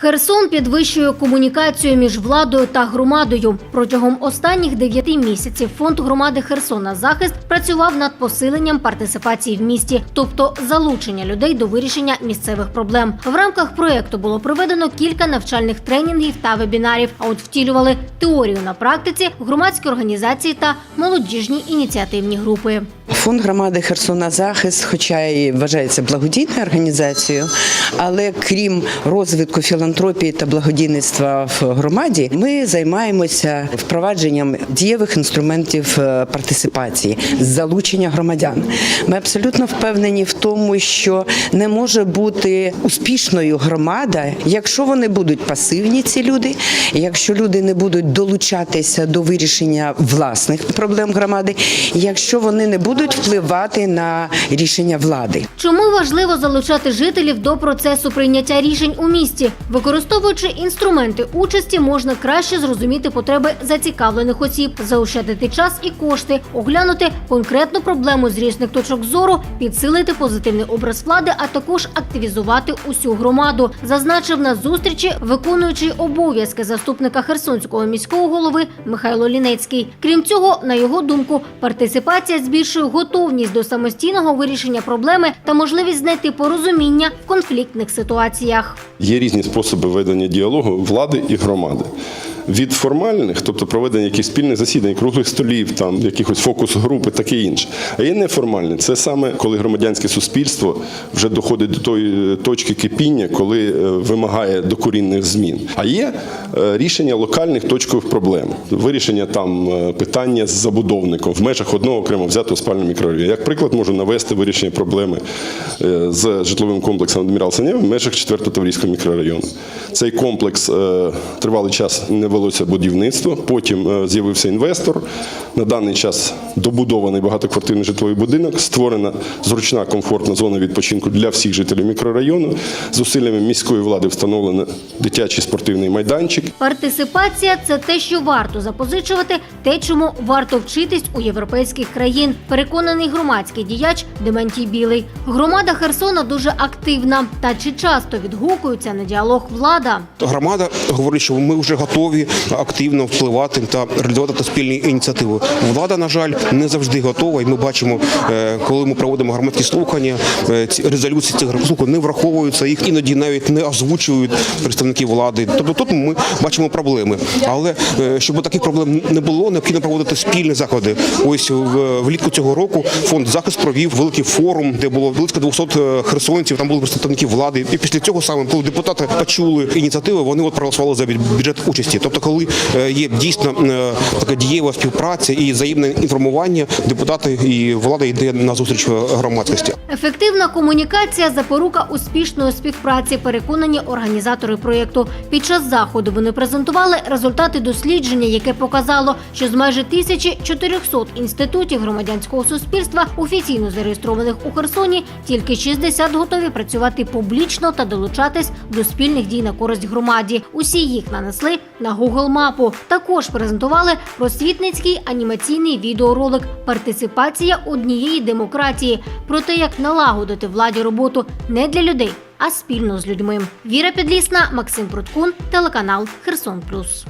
Херсон підвищує комунікацію між владою та громадою. Протягом останніх дев'яти місяців фонд громади Херсона захист працював над посиленням партисипації в місті, тобто залучення людей до вирішення місцевих проблем. В рамках проекту було проведено кілька навчальних тренінгів та вебінарів. А от втілювали теорію на практиці громадські організації та молодіжні ініціативні групи. Фонд громади Херсона Захист, хоча і вважається благодійною організацією, але крім розвитку філантропії та благодійництва в громаді, ми займаємося впровадженням дієвих інструментів е, партисипації, залучення громадян. Ми абсолютно впевнені в тому, що не може бути успішною громада, якщо вони будуть пасивні, ці люди, якщо люди не будуть долучатися до вирішення власних проблем громади, якщо вони не будуть впливати на рішення влади. Чому важливо залучати жителів до процесу прийняття рішень у місті? Використовуючи інструменти участі, можна краще зрозуміти потреби зацікавлених осіб, заощадити час і кошти, оглянути конкретну проблему з різних точок зору, підсилити позитивний образ влади, а також активізувати усю громаду. Зазначив на зустрічі виконуючий обов'язки заступника Херсонського міського голови Михайло Лінецький. Крім цього, на його думку, партисипація збільшує готовність до самостійного вирішення проблеми та можливість знайти порозуміння в конфліктних ситуаціях. Є різні способи ведення діалогу влади і громади. Від формальних, тобто проведення якихось спільних засідань, круглих столів, там якихось фокус-груп і таке інше. А є неформальне. Це саме коли громадянське суспільство вже доходить до тої е, точки кипіння, коли е, вимагає докорінних змін. А є е, рішення локальних точкових проблем, вирішення там питання з забудовником в межах одного окремо взятого спального мікрорайону. Як приклад, можу навести вирішення проблеми з житловим комплексом Адмірал Санєв в межах 4-го Таврійського мікрорайону. Цей комплекс тривалий час не велося будівництво. Потім е, з'явився інвестор. На даний час добудований багатоквартирний житловий будинок, створена зручна комфортна зона відпочинку для всіх жителів мікрорайону. Зусиллями міської влади встановлено дитячий спортивний майданчик. Партисипація це те, що варто запозичувати, те, чому варто вчитись у європейських країн. Переконаний громадський діяч Дементій Білий. Громада Херсона дуже активна. Та чи часто відгукується на діалог влада? Громада говорить, що ми вже готові активно впливати та реалізувати спільні ініціативи. Влада, на жаль, не завжди готова, і ми бачимо, е, коли ми проводимо громадські слухання, е, ці резолюції цих слухань не враховуються, їх іноді навіть не озвучують представники влади. Тобто тут ми бачимо проблеми. Але е, щоб таких проблем не було, необхідно проводити спільні заходи. Ось влітку цього року фонд захист провів великий форум, де було близько 200 херсонців. Там були представники влади. І після цього саме, коли депутати почули ініціативи, вони от проголосували за бюджет участі. Тобто, коли е, є дійсно е, така дієва співпраця і взаємне інформування, депутати і влада йде на зустріч громадськості. Ефективна комунікація запорука успішної співпраці. Переконані організатори проєкту. Під час заходу вони презентували результати дослідження, яке показало, що з майже 1400 інститутів громадянського суспільства, офіційно зареєстрованих у Херсоні, тільки 60 готові працювати публічно та долучатись до спільних дій на користь громаді. Усі їх нанесли на Google мапу. Також презентували просвітницький анімаційний відеоролик Партиципація однієї демократії про те, як налагодити владі роботу не для людей, а спільно з людьми. Віра Підлісна, Максим Пруткун, телеканал Херсон Плюс.